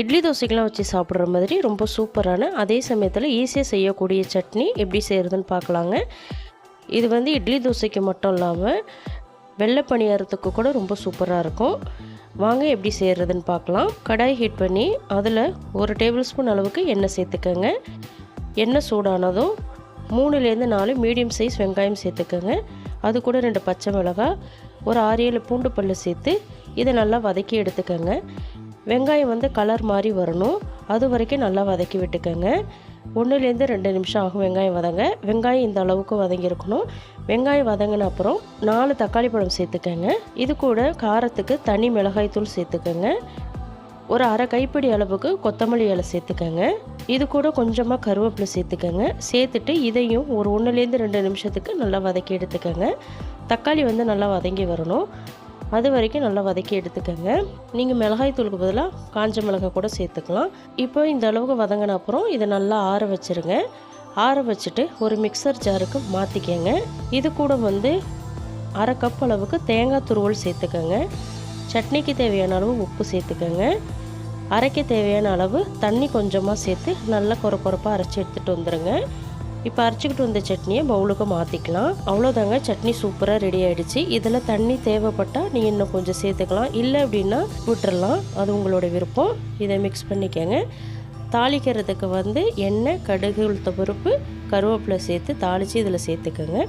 இட்லி தோசைக்கெலாம் வச்சு சாப்பிட்ற மாதிரி ரொம்ப சூப்பரான அதே சமயத்தில் ஈஸியாக செய்யக்கூடிய சட்னி எப்படி செய்கிறதுன்னு பார்க்கலாங்க. இது வந்து இட்லி தோசைக்கு மட்டும் இல்லாமல் வெள்ளை பணியாரத்துக்கு கூட ரொம்ப சூப்பராக இருக்கும். வாங்க எப்படி செய்கிறதுன்னு பார்க்கலாம். கடாய் ஹீட் பண்ணி அதில் ஒரு டேபிள் ஸ்பூன் அளவுக்கு எண்ணெய் சேர்த்துக்கோங்க. எண்ணெய் சூடானதும் மூணுலேருந்து நாலு மீடியம் சைஸ் வெங்காயம் சேர்த்துக்கோங்க. அது கூட ரெண்டு பச்சை மிளகாய் ஒரு ஆறு ஏழு பூண்டு பல்லு சேர்த்து இதை நல்லா வதக்கி எடுத்துக்கோங்க. வெங்காயம் வந்து கலர் மாதிரி வரணும். அது வரைக்கும் நல்லா வதக்கி விட்டுக்கோங்க. ஒன்றுலேருந்து ரெண்டு நிமிஷம் ஆகும் வெங்காயம் வதங்க. வெங்காயம் இந்த அளவுக்கு வதங்கியிருக்கணும். வெங்காயம் வதங்கின அப்புறம் நாலு தக்காளி பழம் சேர்த்துக்கோங்க. இது கூட காரத்துக்கு தனி மிளகாய் தூள் சேர்த்துக்கோங்க. ஒரு அரை கைப்பிடி அளவுக்கு கொத்தமல்லி இலை சேர்த்துக்கோங்க. இது கூட கொஞ்சமாக கருவேப்பிலை சேர்த்துக்கோங்க. சேர்த்துட்டு இதையும் ஒரு ஒன்றுலேருந்து ரெண்டு நிமிஷத்துக்கு நல்லா வதக்கி எடுத்துக்கோங்க. தக்காளி வந்து நல்லா வதங்கி வரணும். அது வரைக்கும் நல்லா வதக்கி எடுத்துக்கோங்க. நீங்கள் மிளகாய் தூளுக்கு பதிலாக காஞ்ச மிளகாய் கூட சேர்த்துக்கலாம். இப்போ இந்த அளவுக்கு வதங்கின அப்புறம் இதை நல்லா ஆற வச்சுருங்க. ஆற வச்சுட்டு ஒரு மிக்சர் ஜாருக்கு மாற்றிக்கங்க இது கூட வந்து அரை கப் அளவுக்கு தேங்காய் துருவல் சேர்த்துக்கோங்க. சட்னிக்கு தேவையான அளவு உப்பு சேர்த்துக்கோங்க. அரைக்க தேவையான அளவு தண்ணி கொஞ்சமாக சேர்த்து நல்லா குறை குறைப்பாக அரைச்சி எடுத்துகிட்டு வந்துடுங்க இப்போ அரைச்சிக்கிட்டு வந்த சட்னியை பவுலுக்கு மாற்றிக்கலாம் அவ்வளோதாங்க சட்னி சூப்பராக ரெடி ஆகிடுச்சு இதில் தண்ணி தேவைப்பட்டால் நீங்கள் இன்னும் கொஞ்சம் சேர்த்துக்கலாம். இல்லை அப்படின்னா விட்டுறலாம். அது உங்களோட விருப்பம். இதை மிக்ஸ் பண்ணிக்கோங்க. தாளிக்கிறதுக்கு வந்து எண்ணெய் கடுகு உளுத்த பருப்பு கருவேப்பிலை சேர்த்து தாளித்து இதில் சேர்த்துக்கோங்க.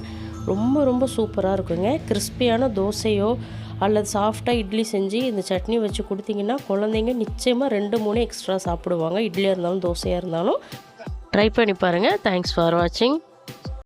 ரொம்ப ரொம்ப சூப்பராக இருக்குங்க. கிறிஸ்பியான தோசையோ அல்லது சாஃப்டாக இட்லி செஞ்சு இந்த சட்னி வச்சு கொடுத்தீங்கன்னா குழந்தைங்க நிச்சயமாக ரெண்டு மூணு எக்ஸ்ட்ரா சாப்பிடுவாங்க. இட்லியாக இருந்தாலும் தோசையாக இருந்தாலும். ட்ரை பண்ணி பாருங்கள் தேங்க்ஸ் ஃபார் வாட்சிங்